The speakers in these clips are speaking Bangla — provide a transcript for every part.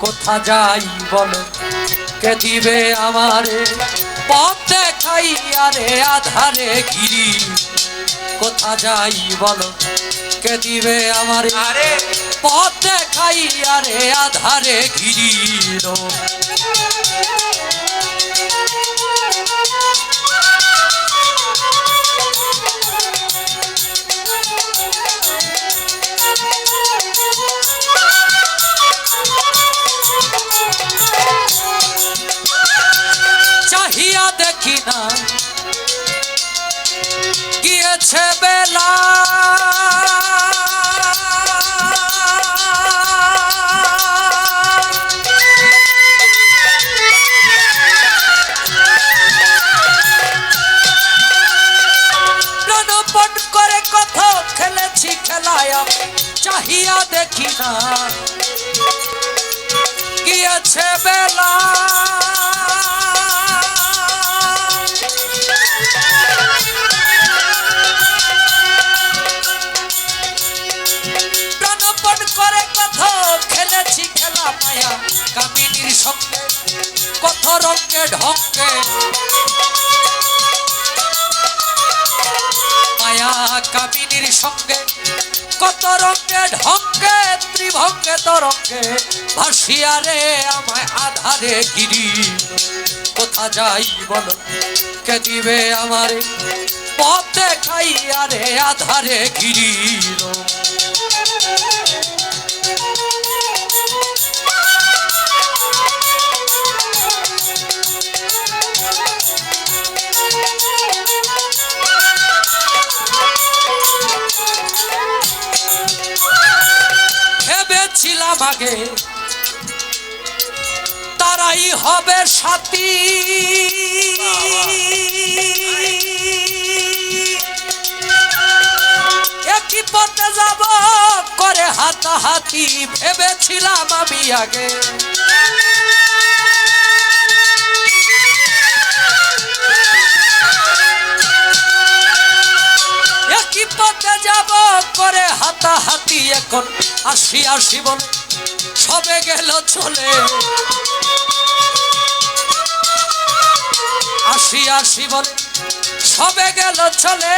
কোথা যাই বলো? কে দিবে আমারে? পথ দেখাই আরে আধারে গিরি। কোথা যাই বলো? কে দিবে আমারে? আরে! পথ দেখাই আরে আধারে গিরি। চাহিয়া দেখি না। গিয়েছে বেলা। প্রাণপণ করে কত খেলেছি খেলা মায়া কামিনীর সঙ্গে কত রঙ্গে ঢঙ্গে। মায়া কামিনীর সঙ্গে কত রঙ্গে ঢঙ্গে, ত্রিভঙ্গে তরঙ্গে ভাসিয়া আমায় আধারে গিরি। কোথা যাই বল, কে দিবে আমারে? পথে খাইয়ারে আধারে গিরি আগে তারাই হবে সাথী। একই পথে যাব করে হাতাহাতি ভেবেছিলাম আমি আগে। পথে যাব করে হাতাহাতি এখন। আসি আসি বলে, সবে গেল চলে। আসি আসি বলে, সবে গেল চলে।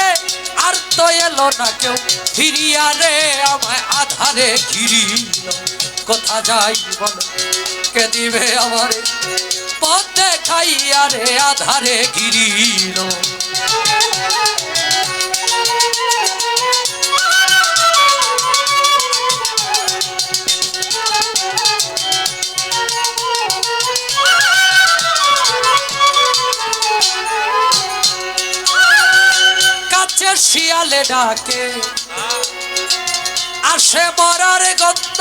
আর তো এলো না কেউ। ফিরিয়া রে, আমায় আধারে ঘিরি কোথা যাই বলো, কে দিবে আমারে? পথ দেখাইয়া রে, আধারে গিরিল কাছে শিয়ালে ডাকে, আসে মরার গত্ত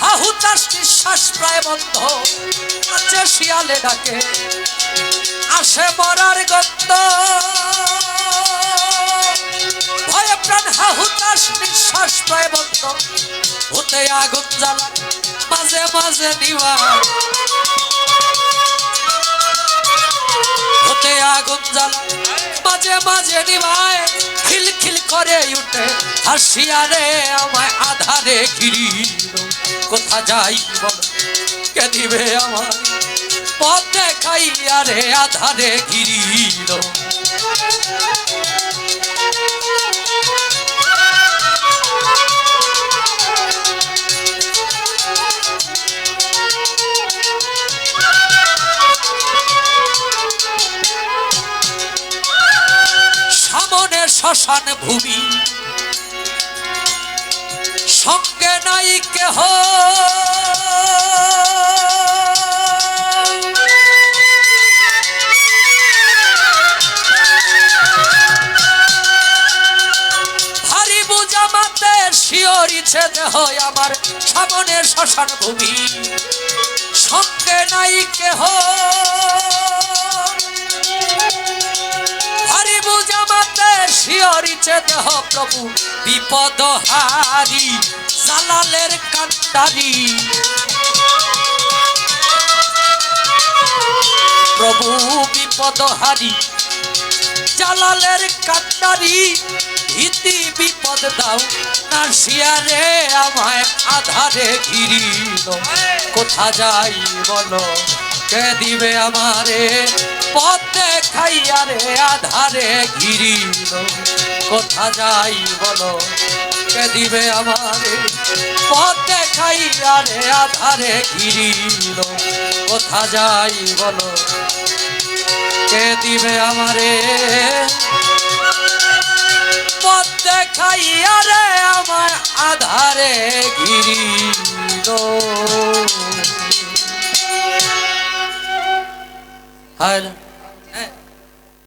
হাহুতাস প্রায় বন্ধ। কাছে শিয়ালে ডাকে, আসে মরার গত্ত ভয়ে প্রাণ হাহুতাস নিঃশ্বাস প্রায় বন্ধ। হতে আগুন জ্বালা, মাঝে মাঝে নিবা হতে আগুন জ্বালা, মাঝে মাঝে নিভায়। খিল খিল করে উঠে হাসিয়া রে আমায় আধারে ঘিরি কোথা যাই বল, কে দিবে আমার পথ দেখাইয়া রে আধারে ঘিরিল শ্মশান ভূমি। সঙ্গে নাই কেহ। ভারী শিওরিছে দেহ আমার সামনে শ্মশান ভূমি। সঙ্গে নাই কেহ। বিচ্ছেদ প্রভু, বিপদ হারি সালালের কান্তারি প্রভু, বিপদ হারি, জালালের কান্তারি ইতি বিপদ দাও নার্সিয়ারে আমায় আধারে ঘিরিল। কোথা যাই বলো, কে দিবে আমারে? পথে খাইয়ারে আধারে ঘিরিল। কোথা যাই বলো, কে দিবে আমারে? পথে খাইয়ারে আধারে ঘিরিল। কোথা যাই বলো, কে দিবে আমারে? পথ দেখাইয়া রে আমার আধারে ঘিরিল। হায়